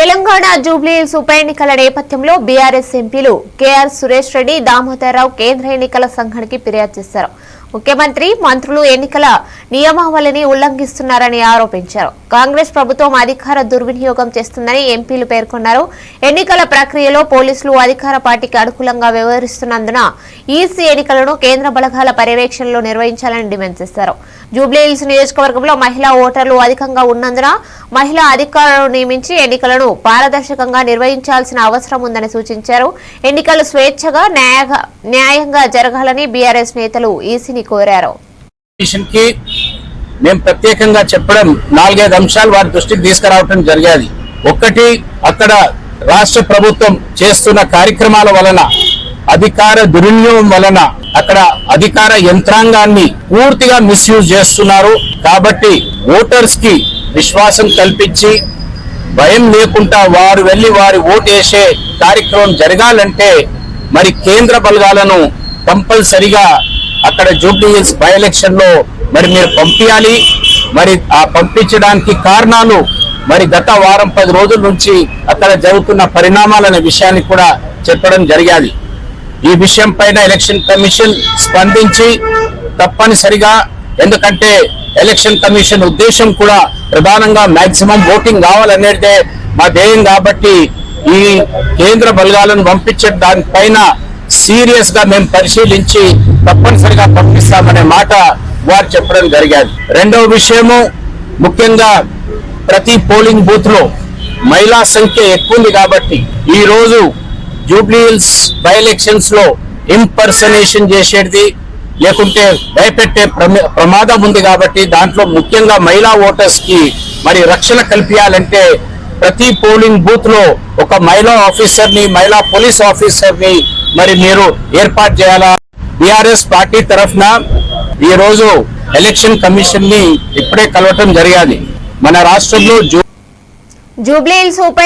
తెలంగాణ జూబ్లీహిల్స్ ఉప ఎన్నికల నేపథ్యంలో బీఆర్ఎస్ ఎంపీలు కేఆర్ సురేష్ రెడ్డి దామోదరరావు కేంద్ర ఎన్నికల సంఘానికి ఫిర్యాదు చేశారు. ముఖ్యమంత్రి మంత్రులు ఎన్నికల నియమావళిని ఉల్లంఘిస్తున్నారని ఆరోపించారు. కాంగ్రెస్ ప్రభుత్వం అధికార దుర్వినియోగం చేస్తుందని ఎంపీలు పేర్కొన్నారు. ఎన్నికల ప్రక్రియలో పోలీసులు అధికార పార్టీకి అనుకూలంగా వ్యవహరిస్తున్నందున ఈసీ ఎన్నికలను కేంద్ర బలగాల పర్యవేక్షణలో నిర్వహించాలని డిమాండ్ చేశారు. జూబ్లీహిల్స్ నియోజకవర్గంలో మహిళా ఓటర్లు అధికంగా ఉన్నందున మహిళా అధికారులను నియమించి ఎన్నికలను పారదర్శకంగా నిర్వహించాల్సిన అవసరం ఉందని సూచించారు. ఎన్నికలు స్వేచ్ఛగా న్యాయంగా జరగాలని బీఆర్ఎస్ నేతలు ఈసీని కోరారు. మేము ప్రత్యేకంగా చెప్పడం నాలుగైదు అంశాలు వారి దృష్టికి తీసుకురావటం జరిగేది. ఒక్కటి అక్కడ రాష్ట్ర ప్రభుత్వం చేస్తున్న కార్యక్రమాల వలన అధికార దుర్వినియోగం వలన అక్కడ అధికార యంత్రాంగాన్ని పూర్తిగా మిస్యూజ్ చేస్తున్నారు. కాబట్టి ఓటర్స్కి విశ్వాసం కల్పించి భయం లేకుండా వారు వెళ్ళి వారి ఓటు వేసే కార్యక్రమం జరగాలంటే మరి కేంద్ర బలగాలను కంపల్సరిగా అక్కడ జూబ్లీ హిల్స్ బై ఎలక్షన్లో మరి మీరు పంపించాలి. మరి ఆ పంపించడానికి కారణాలు మరి గత వారం పది రోజుల నుంచి అక్కడ జరుగుతున్న పరిణామాలనే విషయాన్ని కూడా చెప్పడం జరిగాది. ఈ విషయం పైన ఎలక్షన్ కమిషన్ స్పందించి తప్పనిసరిగా ఎందుకంటే ఎలక్షన్ కమిషన్ ఉద్దేశం కూడా ప్రధానంగా మాక్సిమం ఓటింగ్ కావాలనేదే మా ధ్యేయం కాబట్టి ఈ కేంద్ర బలగాలను పంపించే దానిపైన సీరియస్గా మేము పరిశీలించి తప్పనిసరిగా పంపిస్తామనే మాట వారు చెప్పడం జరిగాది రెండవ విషయము ముఖ్యంగా ప్రతి పోలింగ్ బూత్లో మహిళా సంఖ్య ఎక్కువ ఉంది కాబట్టి ఈ రోజు జూబ్లీహిల్స్ బై ఎలక్షన్స్లో ఇంపర్సనేషన్ చేసేది లేకుంటే భయపెట్టే ప్రమాదం ఉంది కాబట్టి దాంట్లో ముఖ్యంగా మహిళా ఓటర్స్కి మరి రక్షణ కల్పించాలంటే ప్రతి పోలింగ్ బూత్లో ఒక మహిళా ఆఫీసర్ని మహిళా పోలీస్ ఆఫీసర్ని మరి మీరు ఏర్పాటు చేయాలా? బీఆర్ఎస్ పార్టీ తరఫున ఈ రోజు ఎలక్షన్ కమిషన్ని ఇప్పుడే కలవటం జరిగాలి మన రాష్ట్రంలో జూ జూబ్లీహిల్స్ ఉప